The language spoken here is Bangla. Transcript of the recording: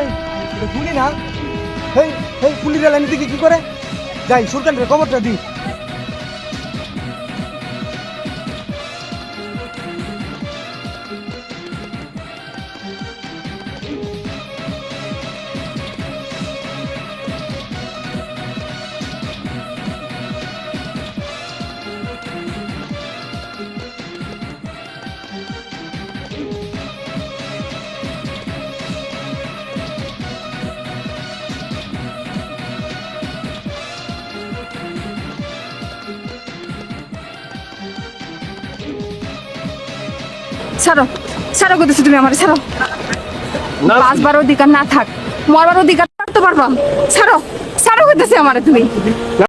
এই গুলি না? এই এই পুলিরা লাইন দিকে কি করে? যাই সরকারের খবরটা দিই। ছাড়ো ছাড়ো করতেছো তুমি আমার ছাড়ো। বাঁচবার অধিকার না থাক মরবার অধিকার তো পারবা। ছাড়ো ছাড়ো করতেছে আমার তুমি।